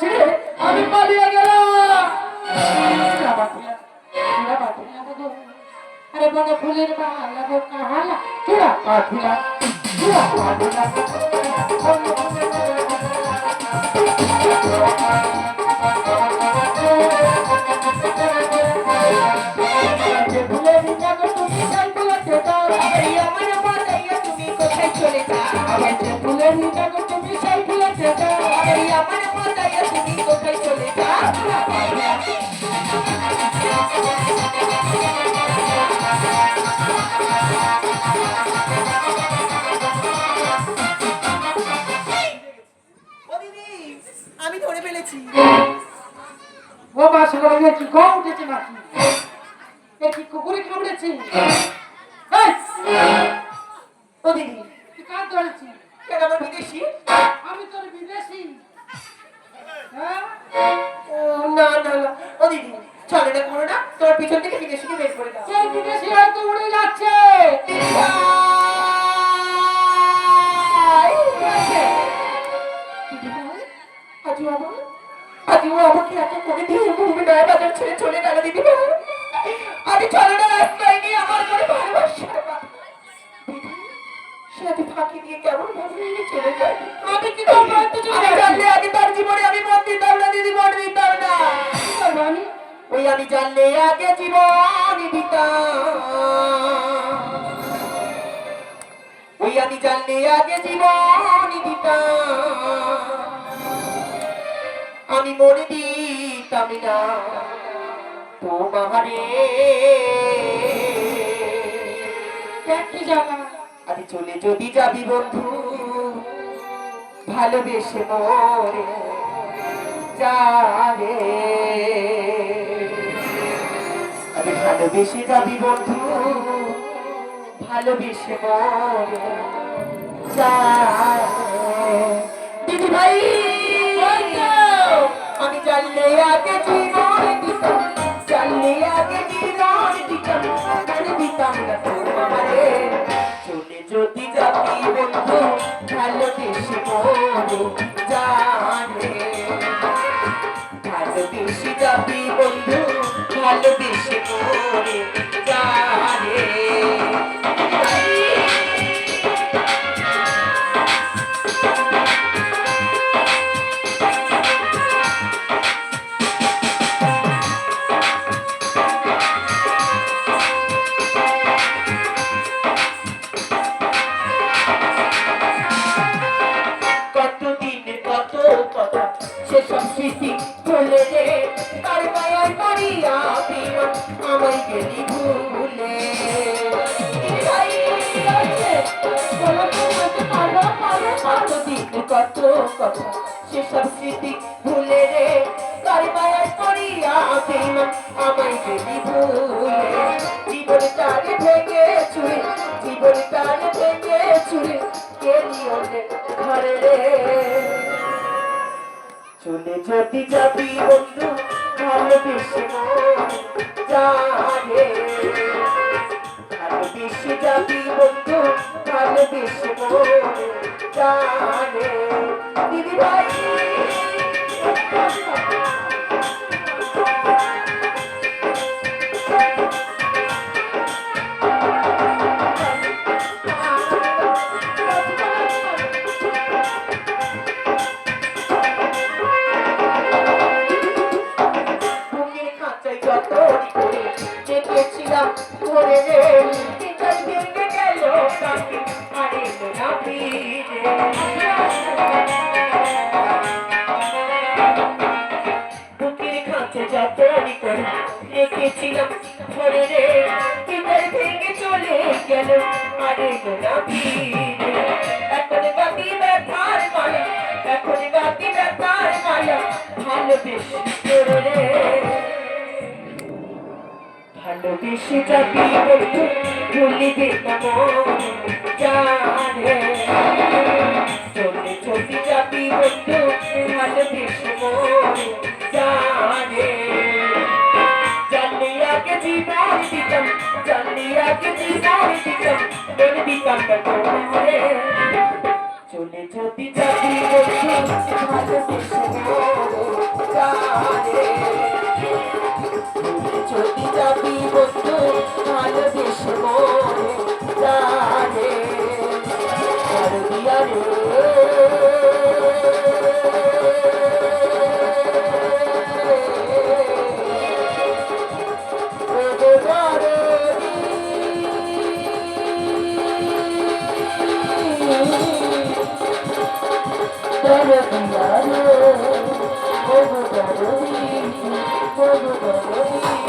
ছেড়ে আমি পালিয়ে গেলাম। আরে বনে ফুলের বালা গো, কাহালা? চূড়া পাঠিলা চূড়া পাঠিলা যে ফুলের তুমি সাইকেল ঠেকাও এই আমি ধরে ফেলেছি ও বাস করে গিয়ে গম উঠেছে নাকি? এ কুকুরে কামড়েছে এই, ও তুই কার ধরেছি বিদেশিকে বের করে দাও। সেই বিদেশি হয়তো উড়ে যাচ্ছে। আজু বাবা আজু আমাকে এত করে দিয়ে ঘুরবে নয় বাজার ছেড়ে চলে গেল দিদি আমি চলে না রাস্তায় গিয়ে আমার করে ভালোবাসার সাথে ফাঁকি দিয়ে কেমন ভাবে চলে যায় আমি কি জানলে আগে জীবন দিতাম। ওই আমি জানলে আগে জীবন দিতাম। আমি মরে দিতাম না তোমারে দেখ জানা। চলে যদি যাবি বন্ধু ভালোবেসে মরে যারে ভালোবেসে যাবি বন্ধু, ভালোবেসে দিদি ভাই, আমি জানলে আগে জানলে আগে তোমারে। চলে যদি যাবি বন্ধু, ভালোবেসে সেসব স্মৃতি ভুলে তার মায়ার করিয়া বিমান আমায় গেলি ভুলে। কত কথা সেসব স্মৃতি ভুলে রে। তার মায়ার করিয়া বিমান আমায় গেলি ভুলে। যদি যাবি বন্ধু ভালোবেসে জানে ভালোবেসে যাবি বন্ধু ভালোবেসে জানে দিদি ভাই দেখেছিলাম ধরে রে। চিন্তাই ভেঙে গেল আর না বুকের খাঁচে যতই করে দেখেছিলাম ধরে রে। চিন্তাই ভেঙে চলে গেল, আর না এখন বাকি ব্যথার মালা এখন বাকি ব্যথার মালা ভালোবেসে রে। ভালোবেসে যাবি বন্ধু ভুলিবে না জানে। চলে চলে যাবি বন্ধু, ভালোবেসে জানে। জানলে আগে জীবন দিতাম, জানলে আগে জীবন দিতাম মনে যদি যাবি বন্ধু যদি যাবি বন্ধু ভালোবেসে মরে জানে আর দিয়া রে দিদি